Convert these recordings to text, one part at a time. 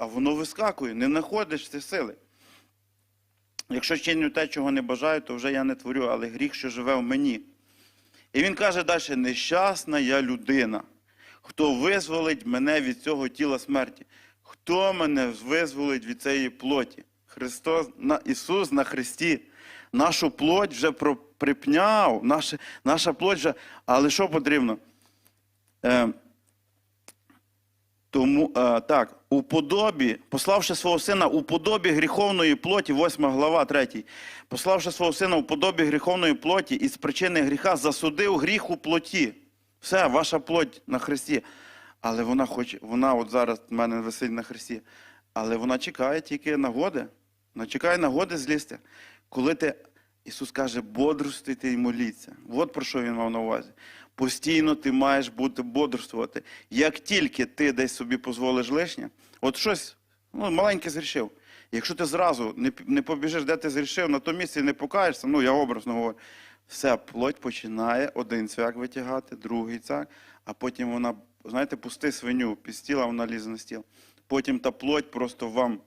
а воно вискакує, не знаходиш ти сили. Якщо чиню те, чого не бажаю, то вже я не творю, але гріх, що живе в мені. І він каже далі: нещасна я людина, хто визволить мене від цього тіла смерті. Хто мене визволить від цієї плоті? Христос, на, Ісус на Христі. Нашу плоть вже припняв, наша, наша плоть вже. Але що потрібно? Е, тому е, так, у подобі, пославши свого сина у подобі гріховної плоті, 8 глава 3, пославши свого сина у подобі гріховної плоті і з причини гріха засудив гріх у плоті. Все, ваша плоть на Христі. Але вона хоче, вона от зараз в мене висить на Христі. Але вона чекає тільки нагоди. Вона чекає нагоди злізти. Коли ти, Ісус каже, бодрствуйте і моліться. От про що він мав на увазі. Постійно ти маєш бути бодрствувати. Як тільки ти десь собі дозволиш лишнє, от щось ну, маленьке зрішив. Якщо ти зразу не, не побіжиш, де ти зрішив, на тому місці не покаєшся, ну я образно говорю, все, плоть починає один цвяк витягати, другий цвяк, а потім вона, знаєте, пусти свиню під стіл, а вона лізе на стіл. Потім та плоть просто вам,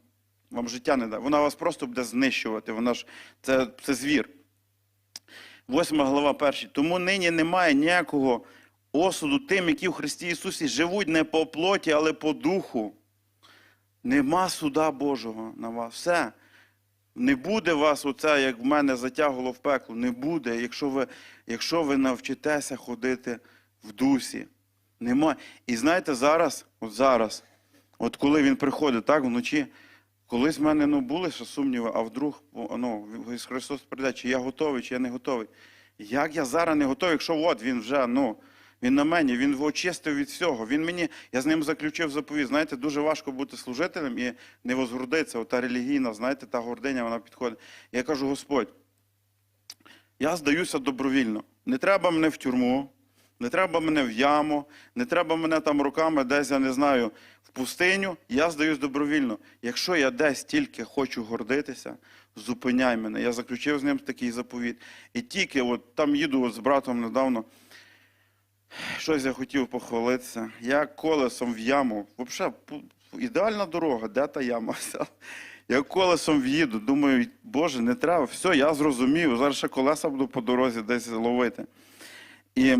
вам життя не дає. Вона вас просто буде знищувати. Вона ж це, це звір. Восьма глава перший. Тому нині немає ніякого осуду тим, які в Христі Ісусі живуть не по плоті, але по духу. Нема суда Божого на вас. Все. Не буде вас оце, як в мене затягувало в пекло. Не буде, якщо ви, якщо ви навчитеся ходити в дусі. Нема. І знаєте, зараз, от зараз, от коли він приходить так вночі, колись в мене ну, були ще сумніви, а вдруг ну, Христос прийде, чи я готовий, чи я не готовий. Як я зараз не готовий, якщо от він вже, ну, він на мені, він очистив від всього. Він мені, я з ним заключив заповідь. Знаєте, дуже важко бути служителем і не возгордитися. Ота релігійна, знаєте, та гординя, вона підходить. Я кажу, Господь, я здаюся добровільно. Не треба мене в тюрму, не треба мене в яму, не треба мене там руками десь, я не знаю, в пустиню. Я здаюсь добровільно. Якщо я десь тільки хочу гордитися, зупиняй мене. Я заключив з ним такий заповіт. І тільки от там їду от з братом недавно. Щось я хотів похвалитися. Я колесом в яму. Взагалі, ідеальна дорога, де та яма? вся? Я колесом в'їду, думаю, Боже, не треба. Все, я зрозумів. Зараз ще колеса буду по дорозі десь ловити. І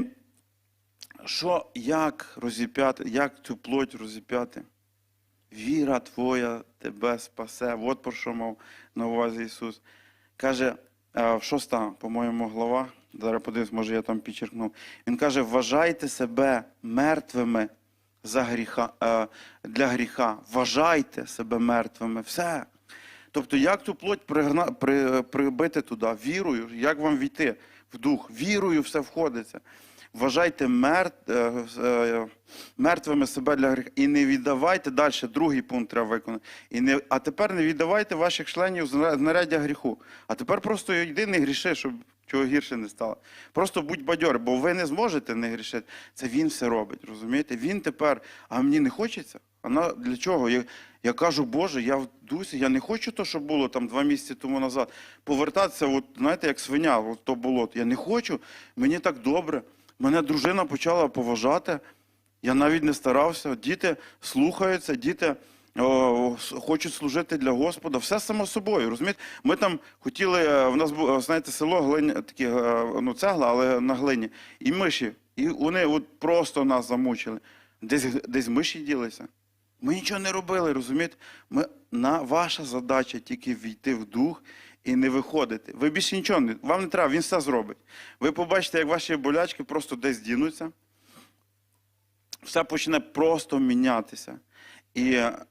що, як розіп'яти, як цю плоть розіп'яти? Віра твоя тебе спасе. От про що мав на увазі Ісус. Каже, е, шоста, по-моєму, глава, зараз подивись, може я там підчеркнув. Він каже, вважайте себе мертвими за гріха, е, для гріха. Вважайте себе мертвими. Все. Тобто, як цю плоть пригна, при, прибити туди? Вірою, як вам війти в дух? Вірою все входиться. Вважайте е, е, мертвими себе для гріха. І не віддавайте далі, другий пункт треба виконати. І не, а тепер не віддавайте ваших членів знаряддя гріху. А тепер просто йди не гріши, щоб чого гірше не стало. Просто будь бадьор, бо ви не зможете не грішити. Це він все робить. Розумієте? Він тепер, а мені не хочеться. А на, для чого? Я, я кажу, Боже, я в дусі, я не хочу то, що було там два місяці тому назад. Повертатися, от, знаєте, як свиня, от то було. Я не хочу, мені так добре. Мене дружина почала поважати. Я навіть не старався. Діти слухаються, діти хочуть служити для Господа. Все само собою. Розумієте? Ми там хотіли, е, в нас було, знаєте, село глині, такі, е, ну, цегла, але на глині. І миші. І вони от просто нас замучили. Десь, десь миші ділися. Ми нічого не робили, розумієте? Ми, на, ваша задача тільки війти в дух і не виходити. Ви більше нічого не, вам не треба, він все зробить. Ви побачите, як ваші болячки просто десь дінуться, все почне просто мінятися. І е,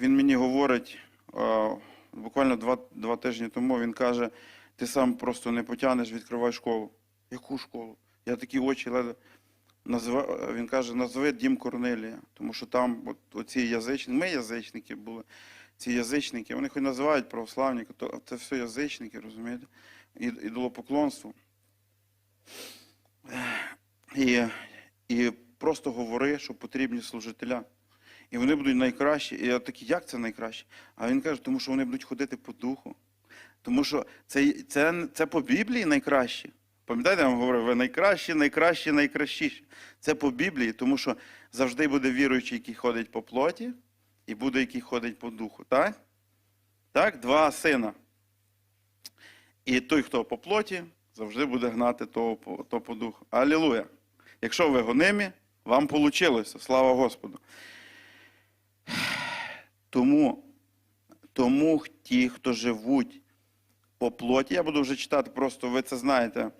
він мені говорить, е, буквально два, два тижні тому, він каже, ти сам просто не потягнеш, відкривай школу. Яку школу? Я такі очі ледве. Назва, він каже, назви дім Корнелія, тому що там от, оці язичники, ми язичники були, ці язичники, вони хоч називають православні, то це все язичники, розумієте? Ідолопоклонство. І, і просто говори, що потрібні служителя. І вони будуть найкращі. І я такий, як це найкраще? А він каже, тому що вони будуть ходити по духу. Тому що це, це, це по Біблії найкраще. Пам'ятаєте, я вам говорив, ви найкращі, найкращі, найкращіші. Це по Біблії, тому що завжди буде віруючий, який ходить по плоті, і буде, який ходить по духу. Так? Так, два сина. І той, хто по плоті, завжди буде гнати того то по духу. Алілуя! Якщо ви гонимі, вам вийшло. Слава Господу. Тому, тому ті, хто живуть по плоті, я буду вже читати, просто ви це знаєте.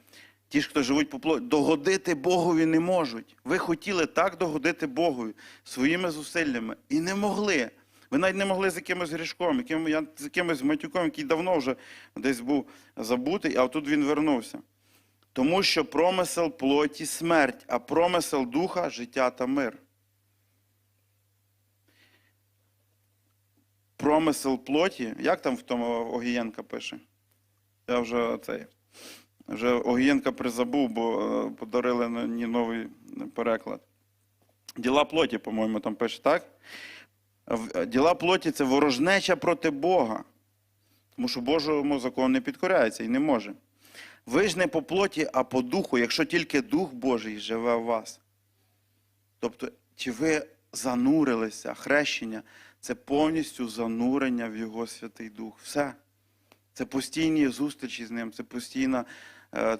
Ті хто живуть по плоті, догодити Богові не можуть. Ви хотіли так догодити Богові своїми зусиллями і не могли. Ви навіть не могли з якимось грішком, яким, я, з якимось матюком, який давно вже десь був забутий, а тут він вернувся. Тому що промисел плоті смерть, а промисел духа життя та мир. Промисел плоті, як там в тому Огієнка пише? Я вже цей. Вже Огієнка призабув, бо е, подарили мені новий переклад. Діла плоті, по-моєму, там пише, так? Діла плоті це ворожнеча проти Бога. Тому що Божому закону не підкоряється і не може. Ви ж не по плоті, а по духу, якщо тільки Дух Божий живе в вас. Тобто, чи ви занурилися, хрещення це повністю занурення в Його Святий Дух. Все. Це постійні зустрічі з ним, це постійна, е,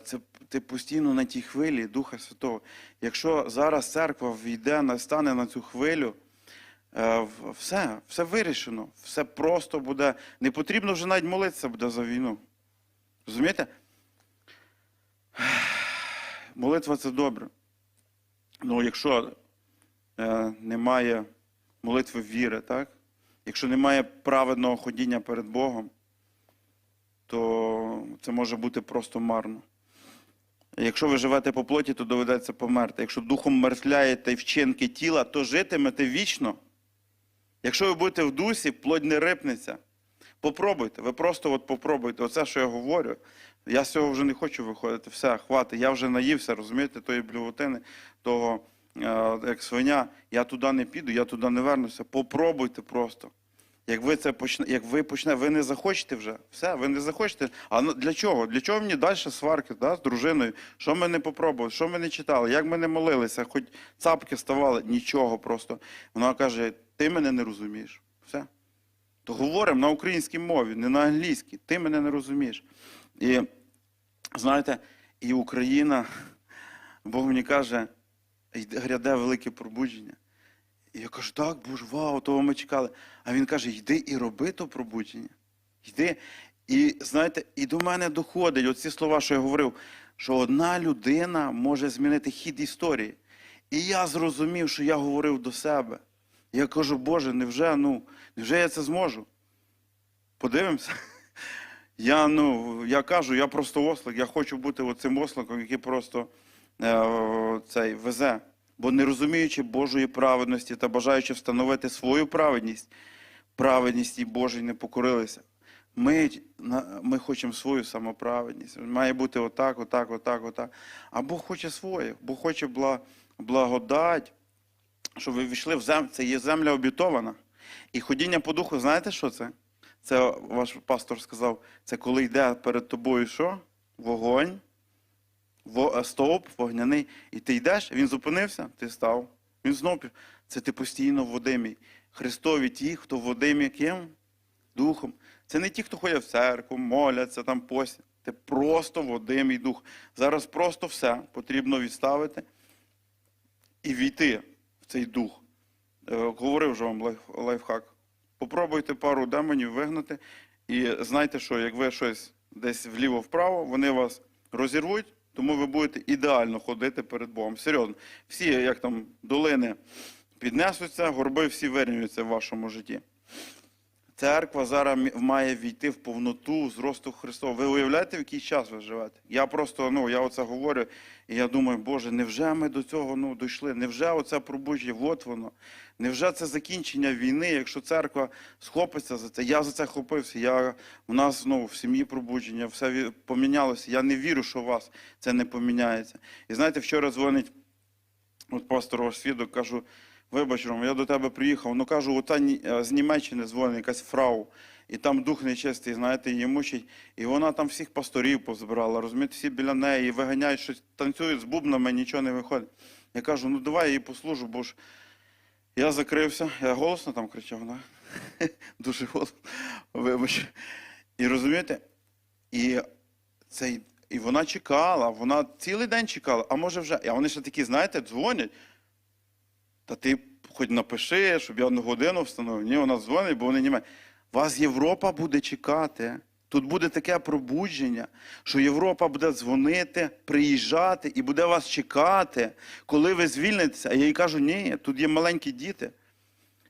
це ти постійно на тій хвилі Духа Святого. Якщо зараз церква війде, настане на цю хвилю, е, все, все вирішено, все просто буде. Не потрібно вже навіть молитися буде за війну. Розумієте? Молитва це добре. Ну, якщо е, немає молитви віри, так? Якщо немає праведного ходіння перед Богом, то це може бути просто марно. Якщо ви живете по плоті, то доведеться померти. Якщо духом мертвляєте вчинки тіла, то житимете вічно. Якщо ви будете в дусі, плоть не рипнеться. Попробуйте, ви просто от попробуйте. Оце, що я говорю. Я з цього вже не хочу виходити. Все, хватить. Я вже наївся, розумієте, тої блювотини, того, е, як свиня. Я туди не піду, я туди не вернуся. Попробуйте просто. Як ви це почне, як ви почне, ви не захочете вже. Все, ви не захочете. А ну, для чого? Для чого мені далі сварки да, з дружиною? Що ми не попробували? Що ми не читали? Як ми не молилися? Хоч цапки ставали? Нічого просто. Вона каже: ти мене не розумієш. Все. То говоримо на українській мові, не на англійській. Ти мене не розумієш. І знаєте, і Україна, Бог мені каже, «Йде- гряде велике пробудження. І я кажу, так, Боже, вау, того ми чекали. А він каже, йди і роби то пробудження. Йди. І знаєте, і до мене доходить оці слова, що я говорив, що одна людина може змінити хід історії. І я зрозумів, що я говорив до себе. Я кажу, Боже, невже, ну, невже я це зможу? Подивимося. Я, ну, я кажу, я просто ослик, я хочу бути оцим осликом, який просто е, цей, везе. Бо не розуміючи Божої праведності та бажаючи встановити свою праведність, праведність і Божій не покорилися. Ми, ми хочемо свою самоправедність. Має бути отак, отак, отак, отак. А Бог хоче своє, Бог хоче бла, благодать, щоб ви війшли в землю. Це є земля обітована. І ходіння по духу, знаєте, що це? Це ваш пастор сказав, це коли йде перед тобою що? Вогонь, во- стовп вогняний, і ти йдеш, він зупинився, ти став. Він знов. Це ти постійно водимий. Христові ті, хто водимі ким? Духом. Це не ті, хто ходять в церкву, моляться, там постять. Це просто водимий дух. Зараз просто все потрібно відставити і війти в цей дух. Е, Говорив вже вам лайф- лайфхак. Попробуйте пару демонів вигнати, і знайте, що як ви щось десь вліво-вправо, вони вас розірвуть, тому ви будете ідеально ходити перед Богом. Серйозно, всі, як там долини піднесуться, горби всі вирівнюються в вашому житті. Церква зараз має війти в повноту зросту Христова. Ви уявляєте, в який час ви живете? Я просто, ну, я оце говорю, і я думаю, Боже, невже ми до цього ну, дійшли? Невже оце пробудження? От воно. Невже це закінчення війни, якщо церква схопиться за це? Я за це хопився. Я, у нас знову в сім'ї пробудження, все помінялося. Я не вірю, що у вас це не поміняється. І знаєте, вчора дзвонить от пастор свідок, кажу, вибач, Рома, я до тебе приїхав. Ну кажу, ота е, з Німеччини дзвонить якась фрау. і там дух нечистий, знаєте, її мучить. І вона там всіх пасторів позбирала, розумієте, всі біля неї виганяють, щось танцюють з бубнами, нічого не виходить. Я кажу, ну давай я їй послужу, бо ж я закрився, я голосно там кричав, да? дуже голосно, вибач. І розумієте, і, цей, і вона чекала, вона цілий день чекала, а може вже, а вони ще такі, знаєте, дзвонять. Та ти хоч напиши, щоб я одну годину встановив. Ні, вона дзвонить, бо вони мають. Вас Європа буде чекати. Тут буде таке пробудження, що Європа буде дзвонити, приїжджати і буде вас чекати, коли ви звільнитеся. А я їй кажу, ні, тут є маленькі діти,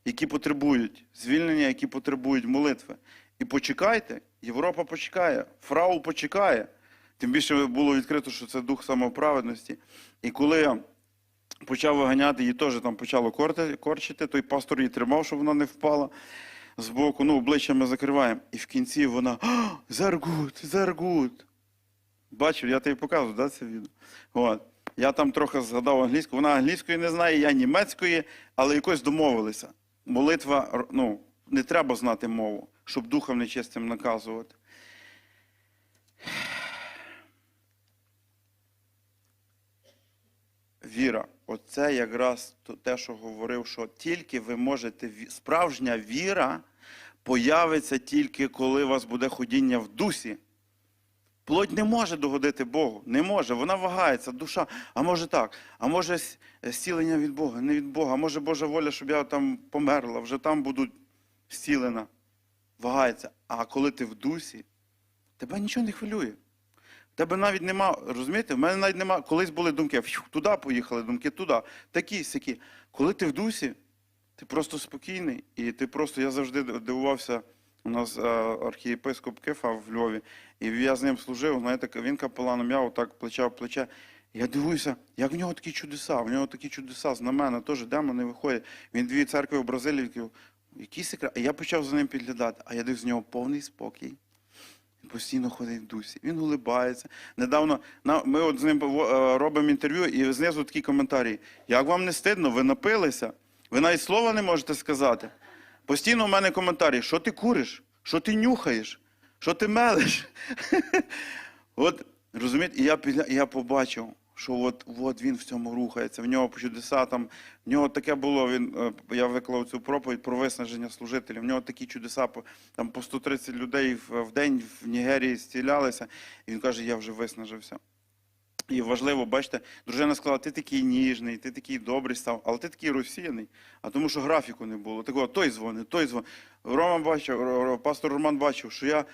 які потребують звільнення, які потребують молитви. І почекайте, Європа почекає, фрау почекає. Тим більше було відкрито, що це дух самоправедності. І коли почав виганяти, її теж там почало корчити, той пастор її тримав, щоб вона не впала збоку, ну, обличчя ми закриваємо. І в кінці вона Заргут, Заргут. Бачив, я тобі показував, да, це відео. От. Я там трохи згадав англійську. Вона англійської не знає, я німецької, але якось домовилися. Молитва, ну, не треба знати мову, щоб духом нечистим наказувати. Віра, оце якраз те, що говорив, що тільки ви можете, справжня віра появиться тільки коли у вас буде ходіння в дусі. Плоть не може догодити Богу, не може, вона вагається, душа. А може так, а може зцілення від Бога, не від Бога, а може Божа воля, щоб я там померла, вже там буду зцілена. Вагається. А коли ти в дусі, тебе нічого не хвилює. Тебе навіть нема, розумієте, в мене навіть нема, колись були думки, фью, туди поїхали, думки туди, такі сякі. Коли ти в дусі, ти просто спокійний, і ти просто, я завжди дивувався, у нас е, архієпископ Кифа в Львові, і я з ним служив, знаєте, він капеланом, я отак плече в плече. Я дивуюся, як в нього такі чудеса, в нього такі чудеса, знамена, теж демони виходять. Він дві церкви в Бразилії, який секрет? А я почав за ним підглядати, а я дивлюсь, в нього повний спокій. Постійно ходить в дусі. Він улибається. Недавно ми от з ним е, робимо інтерв'ю, і знизу такі коментарі. Як вам не стидно? Ви напилися? Ви навіть слова не можете сказати. Постійно в мене коментарі: що ти куриш? Що ти нюхаєш? Що ти мелиш? От розумієте, і я, я побачив, що от, от він в цьому рухається, в нього чудеса там, в нього таке було, він, е, я виклав цю проповідь про виснаження служителів, в нього такі чудеса, там по 130 людей в, день в Нігерії зцілялися, і він каже, я вже виснажився. І важливо, бачите, дружина сказала, ти такий ніжний, ти такий добрий став, але ти такий розсіяний, а тому що графіку не було. Такого, той дзвонить, той дзвонить. Рома бачив, пастор Роман бачив, що я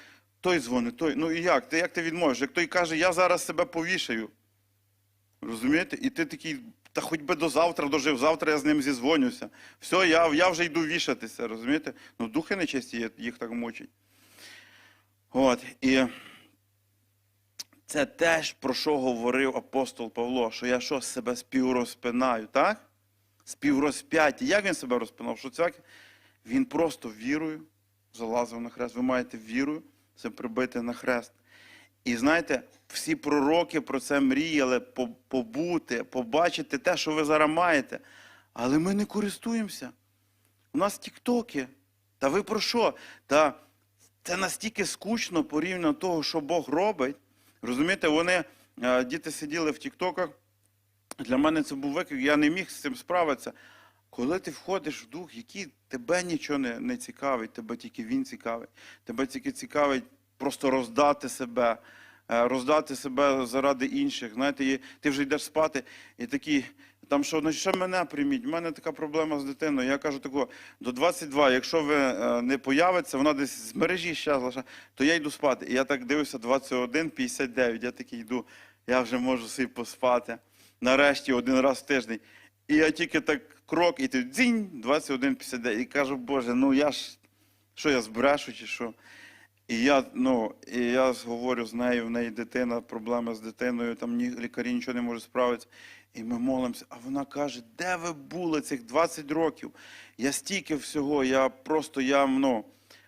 той дзвонить, той. Ну і як? Ти як ти відмовиш? Як той каже, я зараз себе повішаю. Розумієте? І ти такий, та хоч би до завтра дожив, завтра я з ним зізвонюся. Все, я, я вже йду вішатися, розумієте? Ну, духи нечисті їх так мучать. От, і це теж про що говорив апостол Павло, що я що себе співрозпинаю, так? Співрозп'яття. Як він себе розпинав? Що це? Він просто вірою залазив на хрест. Ви маєте вірою це прибити на хрест. І знаєте, всі пророки про це мріяли побути, побачити те, що ви зараз маєте. Але ми не користуємося. У нас тіктоки. Та ви про що? Та це настільки скучно порівняно того, що Бог робить. Розумієте, вони, е, діти сиділи в тіктоках. Для мене це був виклик, я не міг з цим справитися. Коли ти входиш в дух, який тебе нічого не, не цікавить, тебе тільки він цікавить. Тебе тільки цікавить просто роздати себе, е, роздати себе заради інших. Знаєте, і ти вже йдеш спати, і такий, там що, ну ще мене прийміть, в мене така проблема з дитиною. Я кажу такого, до 22, якщо ви е, не появиться, вона десь з мережі щезла, то я йду спати. І я так дивився, 21, 59, я такий йду, я вже можу собі поспати. Нарешті один раз в тиждень. І я тільки так крок, і ти дзінь, 21,59. І кажу, Боже, ну я ж, що я збрешу чи що? І я, ну, і я говорю з нею, в неї дитина, проблеми з дитиною, там ні, лікарі нічого не можуть справитися. І ми молимося. А вона каже, де ви були цих 20 років? Я стільки всього, я просто, я, ну,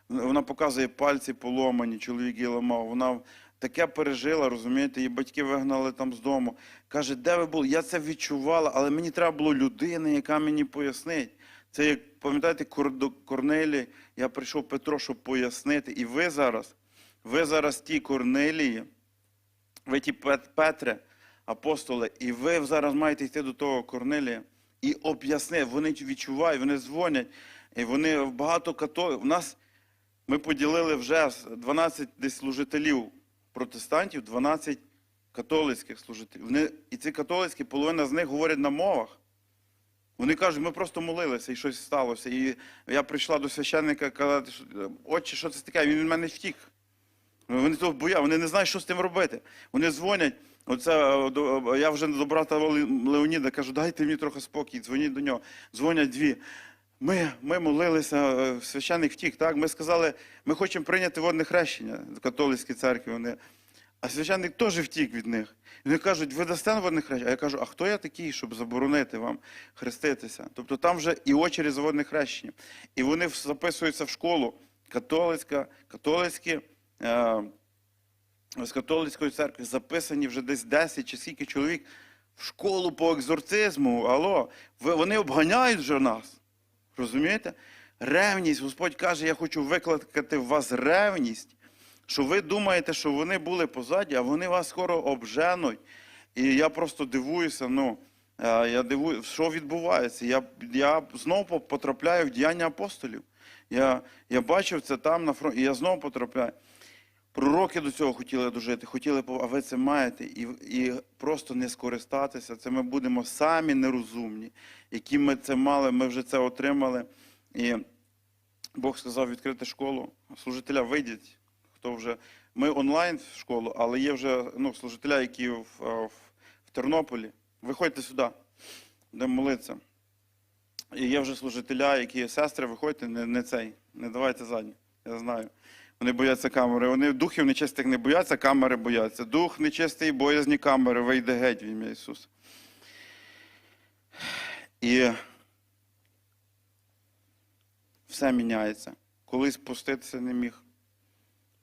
вона показує пальці поломані, чоловік її ламав. Вона таке пережила, розумієте, її батьки вигнали там з дому. Каже, де ви були? Я це відчувала, але мені треба було людини, яка мені пояснить. Це як пам'ятаєте, до я прийшов Петро, щоб пояснити. І ви зараз, ви зараз ті Корнелії, ви ті Петре, апостоли, і ви зараз маєте йти до того Корнелія і об'яснити. Вони відчувають, вони дзвонять, і вони багато католиків. У нас ми поділили вже з 12 десь служителів протестантів, 12 католицьких служителів. Вони, і ці католицькі, половина з них говорять на мовах. Вони кажуть, ми просто молилися і щось сталося. І я прийшла до священника казати, отче, що це таке? Він від мене втік. Вони того боя, вони не знають, що з тим робити. Вони дзвонять. Оце, е, е, я вже до брата Леоніда кажу, дайте мені трохи спокій, дзвоніть до нього. Дзвонять дві. Ми, ми молилися, е, священник втік. Так? Ми сказали, ми хочемо прийняти водне хрещення в католицькій церкві. Вони. А священник теж втік від них. І вони кажуть, ви дасте водне хрещення? А я кажу, а хто я такий, щоб заборонити вам хреститися? Тобто там вже і очері за хрещення. І вони записуються в школу католицька, католицькі. Е, з католицької церкви записані вже десь 10 чи скільки чоловік в школу по екзорцизму. Алло, вони обганяють вже нас. Розумієте? Ревність. Господь каже, я хочу викликати в вас ревність, що ви думаєте, що вони були позаді, а вони вас скоро обженуть. І я просто дивуюся, ну, е, я дивую, що відбувається. Я, я знову потрапляю в діяння апостолів. Я, я бачив це там на фронті, і я знову потрапляю. Пророки до цього хотіли дожити, хотіли, а ви це маєте, і, і просто не скористатися. Це ми будемо самі нерозумні, які ми це мали, ми вже це отримали. І Бог сказав відкрити школу. Служителя вийдіть, хто вже. Ми онлайн в школу, але є вже ну, служителя, які в, в, в Тернополі. Виходьте сюди, будемо молитися. І є вже служителя, які сестри, виходьте, не, не цей, не давайте задні. Я знаю. Вони бояться камери. Вони духів нечистих не бояться, камери бояться. Дух нечистий, боязні камери, вийде геть в ім'я Ісуса. І все міняється. Колись пуститися не міг.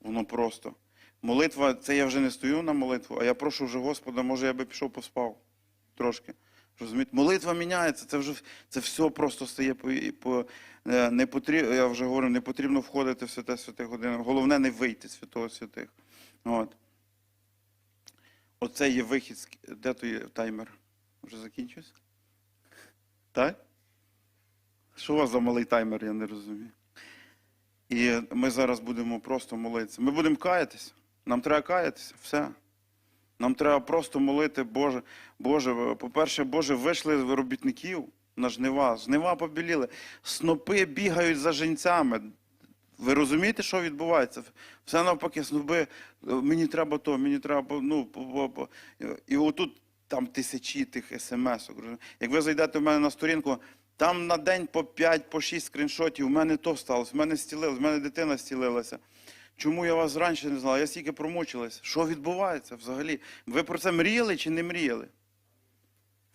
Воно просто. Молитва, це я вже не стою на молитву, а я прошу вже Господа, може я би пішов поспав трошки. Розумієте? Молитва міняється, це вже це все просто стає по, по е, не потрібно, я вже говорю, не потрібно входити в святе святих годин. Головне не вийти з святого святих. От. Оце є вихід. Де той таймер? Вже закінчився? Так? Що у вас за малий таймер, я не розумію. І ми зараз будемо просто молитися. Ми будемо каятися. Нам треба каятися, все. Нам треба просто молити, Боже, Боже, по-перше, Боже, вийшли робітників на жнива, жнива побіліли, снопи бігають за женцями. Ви розумієте, що відбувається? Все навпаки, снопи, е, мені треба то, мені треба, ну, і отут там тисячі тих смс-ок. Як ви зайдете в мене на сторінку, там на день по 5, по 6 скріншотів, у мене то сталося, в мене стілилось, в мене дитина стілилася. Чому я вас раніше не знала? Я стільки промучилась. Що відбувається взагалі? Ви про це мріяли чи не мріяли?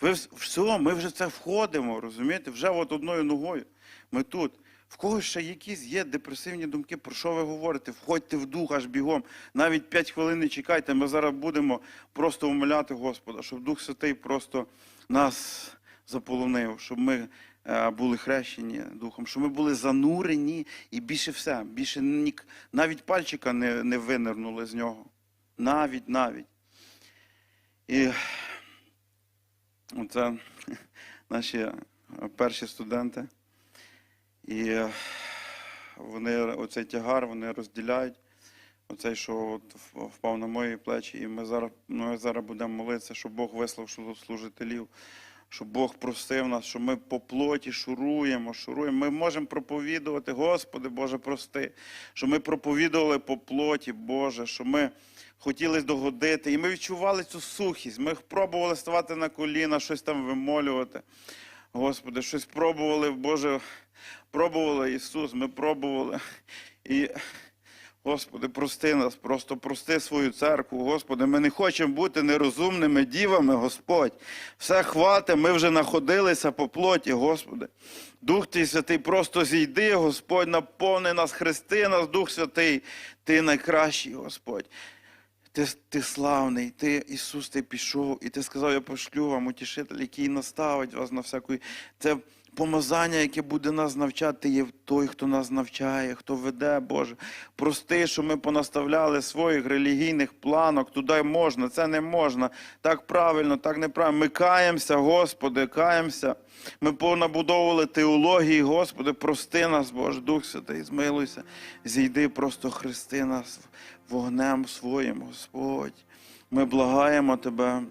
Ви все, ми вже це входимо, розумієте? Вже от одною ногою. Ми тут. В когось ще якісь є депресивні думки, про що ви говорите? Входьте в дух аж бігом. Навіть 5 хвилин не чекайте. Ми зараз будемо просто умоляти Господа, щоб Дух Святий просто нас заполонив, щоб ми е, були хрещені Духом, щоб ми були занурені і більше все, більше ні, навіть пальчика не, не винирнули з нього. Навіть, навіть. І оце наші перші студенти. І вони оцей тягар вони розділяють. Оцей, що от впав на мої плечі, і ми зараз, ми зараз будемо молитися, щоб Бог вислав слу- служителів, щоб Бог простив нас, що ми по плоті шуруємо, шуруємо. Ми можемо проповідувати, Господи, Боже, прости, що ми проповідували по плоті, Боже, що ми хотіли догодити, і ми відчували цю сухість. Ми пробували ставати на коліна, щось там вимолювати. Господи, щось пробували, Боже, пробували Ісус, ми пробували. І, Господи, прости нас, просто прости свою церкву, Господи. Ми не хочемо бути нерозумними дівами, Господь. Все хвати, ми вже находилися по плоті, Господи. Дух Твій Святий, просто зійди, Господь, наповни нас, хрести нас, Дух Святий. Ти найкращий, Господь. Ти, ти славний, ти, Ісус, ти пішов, і ти сказав, я пошлю вам утішитель, який наставить вас на всяку. Це помазання, яке буде нас навчати, є той, хто нас навчає, хто веде, Боже. Прости, що ми понаставляли своїх релігійних планок, туди можна, це не можна. Так правильно, так неправильно. Ми каємося, Господи, каємося. Ми понабудовували теології, Господи, прости нас, Боже, Дух Святий, змилуйся, зійди, просто хрести нас вогнем своїм, Господь. Ми благаємо Тебе.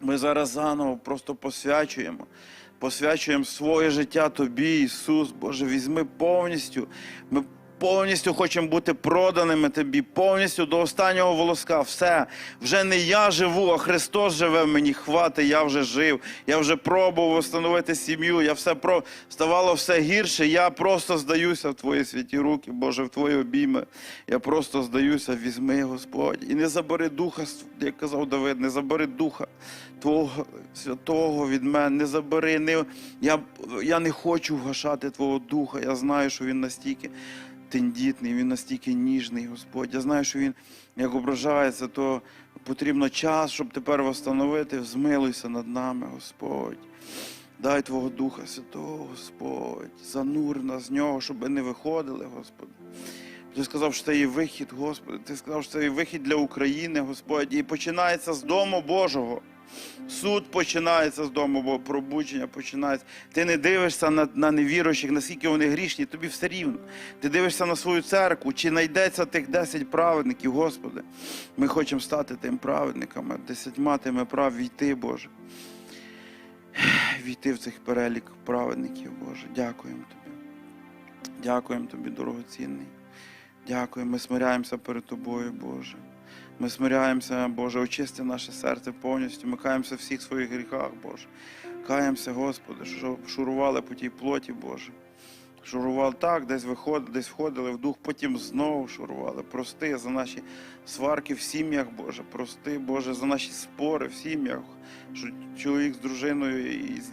Ми зараз заново просто посвячуємо. Посвячуємо своє життя Тобі, Ісус, Боже, візьми повністю. Ми повністю хочемо бути проданими Тобі, повністю до останнього волоска. Все. Вже не я живу, а Христос живе в мені. Хвати, я вже жив. Я вже пробував встановити сім'ю. Я все про ставало все гірше. Я просто здаюся в Твої святі руки, Боже, в Твої обійми. Я просто здаюся, візьми, Господь. І не забери духа, як казав Давид, не забери духа Твого святого від мене, не забери. Не, я, я не хочу вгашати Твого духа. Я знаю, що він настільки тендітний, він настільки ніжний, Господь. Я знаю, що він як ображається, то потрібно час, щоб тепер встановити. Змилуйся над нами, Господь. Дай Твого Духа Святого, Господь, занур нас з нього, щоб не виходили, Господи. Ти сказав, що це є вихід, Господи. Ти сказав, що це є вихід для України, Господь. І починається з дому Божого. Суд починається з дому, бо пробудження починається. Ти не дивишся на, на невіруючих, наскільки вони грішні, тобі все рівно. Ти дивишся на свою церкву, чи знайдеться тих 10 праведників, Господи. Ми хочемо стати тим праведниками, десятьма тими прав війти, Боже. Війти в цих перелік праведників, Боже. Дякуємо Тобі. Дякуємо Тобі, дорогоцінний. Дякуємо. Ми смиряємося перед Тобою, Боже. Ми смиряємося, Боже, очисти наше серце повністю. Ми каємося в всіх своїх гріхах, Боже. Каємося, Господи, що шурували по тій плоті, Боже. Шурували так, десь виходили, десь входили в дух, потім знову шурували. Прости за наші сварки в сім'ях, Боже. Прости, Боже, за наші спори в сім'ях. Що чоловік з дружиною і з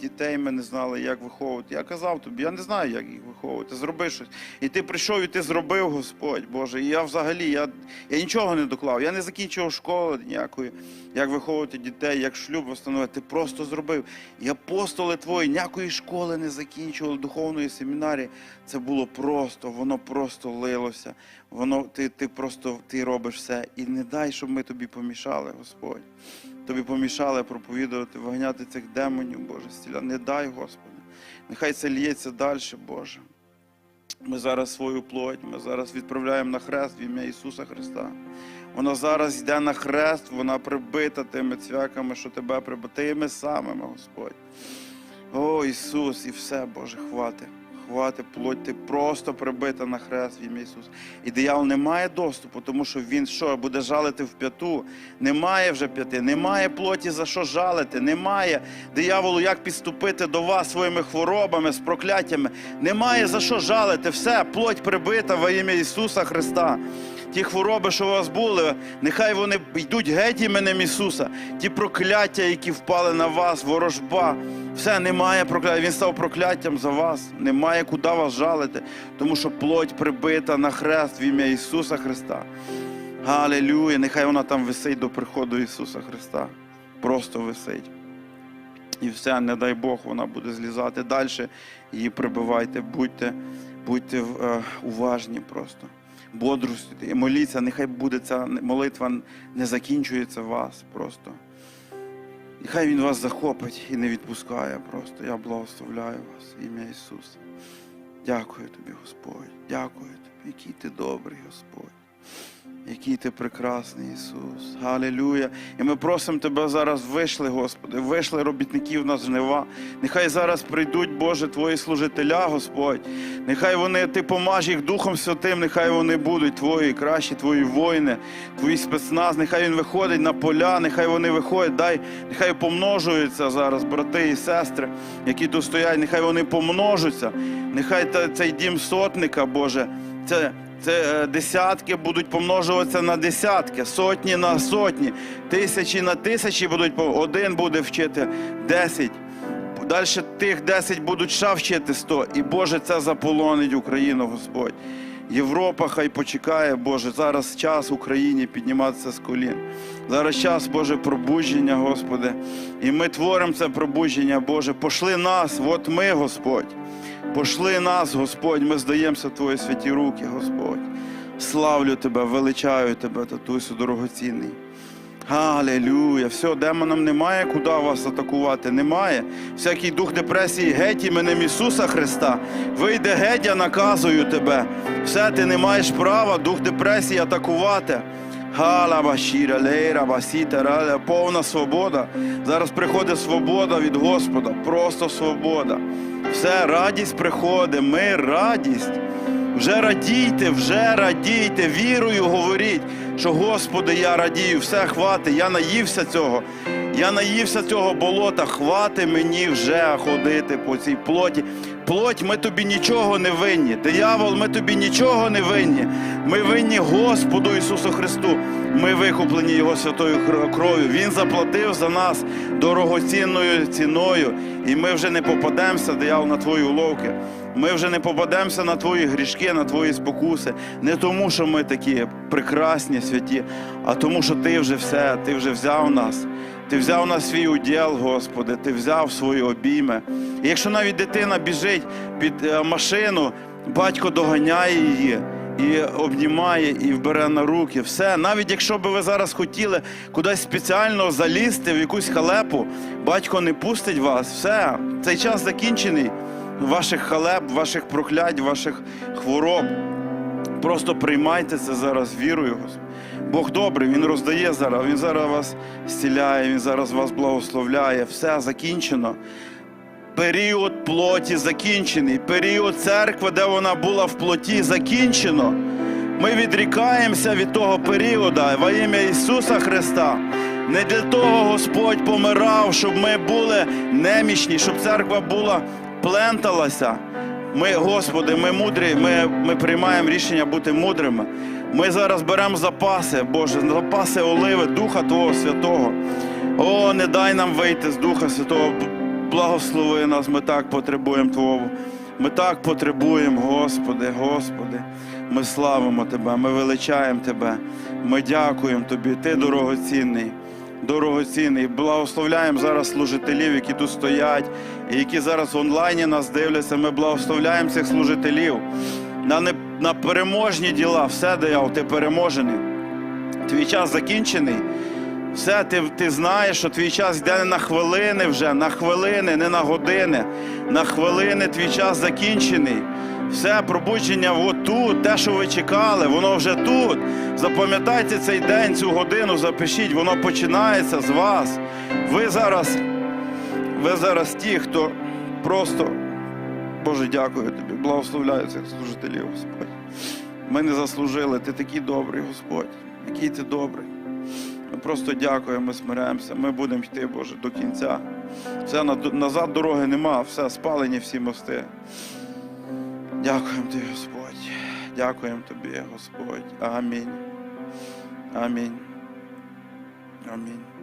дітей ми не знали, як виховувати. Я казав тобі, я не знаю, як їх виховувати. Зроби щось. І ти прийшов, і ти зробив, Господь, Боже. І я взагалі, я, я нічого не доклав. Я не закінчував школи ніякої, як виховувати дітей, як шлюб встановити. Ти просто зробив. І апостоли твої ніякої школи не закінчували, духовної семінарії. Це було просто, воно просто лилося. Воно ти, ти просто ти робиш все. І не дай, щоб ми тобі помішали, Господь. Тобі помішали проповідувати, виганяти цих демонів, Боже, стіля. Не дай, Господи. Нехай це лється далі, Боже. Ми зараз свою плоть, ми зараз відправляємо на хрест в ім'я Ісуса Христа. Вона зараз йде на хрест, вона прибита тими цвяками, що тебе прибита, тими самими, Господь. О, Ісус, і все, Боже, хвати. Хвати плоть, ти просто прибита на хрест в ім'я Ісуса. І диявол не має доступу, тому що він що, буде жалити в п'яту. Немає вже п'яти, немає плоті за що жалити, немає дияволу, як підступити до вас своїми хворобами, з прокляттями. Немає за що жалити. Все, плоть прибита во ім'я Ісуса Христа. Ті хвороби, що у вас були, нехай вони йдуть геть іменем Ісуса. Ті прокляття, які впали на вас, ворожба. Все, немає прокляття. Він став прокляттям за вас. Немає куди вас жалити, тому що плоть прибита на хрест в ім'я Ісуса Христа. Галилюя! Нехай вона там висить до приходу Ісуса Христа. Просто висить. І все, не дай Бог, вона буде злізати далі. Її прибивайте, будьте, будьте е, уважні просто. Бодрствуйте і моліться, нехай буде ця молитва не закінчується вас просто. Нехай Він вас захопить і не відпускає просто. Я благословляю вас, ім'я Ісуса. Дякую тобі, Господь. Дякую тобі, який ти добрий, Господь. Який ти прекрасний Ісус. Галилюя. І ми просимо Тебе зараз вийшли, Господи, вийшли робітників на жнива. Нехай зараз прийдуть, Боже, Твої служителя, Господь. Нехай вони, Ти помаж їх Духом Святим, нехай вони будуть Твої кращі, Твої воїни, Твої спецназ. Нехай він виходить на поля, нехай вони виходять, дай, нехай помножуються зараз, брати і сестри, які тут стоять, нехай вони помножуться. Нехай цей дім сотника, Боже, це це е, десятки будуть помножуватися на десятки, сотні на сотні, тисячі на тисячі будуть один буде вчити десять. Далі тих десять будуть ще вчити сто. І Боже, це заполонить Україну, Господь. Європа хай почекає, Боже. Зараз час Україні підніматися з колін. Зараз час, Боже, пробудження, Господи. І ми творимо це пробудження, Боже. Пошли нас, от ми, Господь. Пошли нас, Господь, ми здаємося в Твої святі руки, Господь. Славлю Тебе, величаю Тебе, татусю дорогоцінний. Алілюя. Все, демонам немає куди вас атакувати. Немає. Всякий дух депресії, геть іменем Ісуса Христа. Вийде геть, я наказую тебе. Все, ти не маєш права, дух депресії атакувати. Гала башіра, лейра, басіта, раля, повна свобода. Зараз приходить свобода від Господа, просто свобода. Все, радість приходить, мир, радість. Вже радійте, вже радійте, вірою говоріть, що Господи, я радію, все хвати, я наївся цього. Я наївся цього болота, хвати мені вже ходити по цій плоті. Плоть, ми тобі нічого не винні. Диявол, ми тобі нічого не винні. Ми винні Господу Ісусу Христу. Ми викуплені Його святою кров'ю. Він заплатив за нас дорогоцінною ціною. І ми вже не попадемося, диявол, на твої уловки. Ми вже не попадемося на твої грішки, на твої спокуси. Не тому, що ми такі прекрасні, святі, а тому, що ти вже все, ти вже взяв нас. Ти взяв на свій уділ, Господи, ти взяв свої обійми. І якщо навіть дитина біжить під е, машину, батько доганяє її і обнімає, і бере на руки. Все, навіть якщо би ви зараз хотіли кудись спеціально залізти в якусь халепу, батько не пустить вас. Все, цей час закінчений. Ваших халеп, ваших проклять, ваших хвороб. Просто приймайте це зараз вірою. Господи. Бог добрий, Він роздає зараз, Він зараз вас зціляє, Він зараз вас благословляє. Все закінчено. Період плоті закінчений. Період церкви, де вона була в плоті, закінчено. Ми відрікаємося від того періоду во ім'я Ісуса Христа. Не для того Господь помирав, щоб ми були немічні, щоб церква була пленталася. Ми, Господи, ми мудрі, ми, ми приймаємо рішення бути мудрими. Ми зараз беремо запаси, Боже, запаси оливи, Духа Твого Святого. О, не дай нам вийти з Духа Святого. Благослови нас, ми так потребуємо Твого. Ми так потребуємо, Господи, Господи. Ми славимо Тебе, ми величаємо Тебе, ми дякуємо Тобі, Ти дорогоцінний, дорогоцінний. Благословляємо зараз служителів, які тут стоять, і які зараз онлайні нас дивляться. Ми благословляємо цих служителів на, не, на переможні діла. Все, Диявол, ти переможений. Твій час закінчений. Все, ти, ти знаєш, що твій час йде не на хвилини вже, на хвилини, не на години. На хвилини твій час закінчений. Все пробудження от тут, те, що ви чекали, воно вже тут. Запам'ятайте цей день, цю годину, запишіть, воно починається з вас. Ви зараз, ви зараз ті, хто просто, Боже, дякую тобі, благословляю цих служителів, Господь. Ми не заслужили, ти такий добрий, Господь, який ти добрий. Ми просто дякуємо, ми смиряємося. Ми будемо йти, Боже, до кінця. Все назад дороги нема, все спалені всі мости. Дякуємо тобі, Господь. Дякуємо тобі, Господь. Амінь. Амінь. Амінь.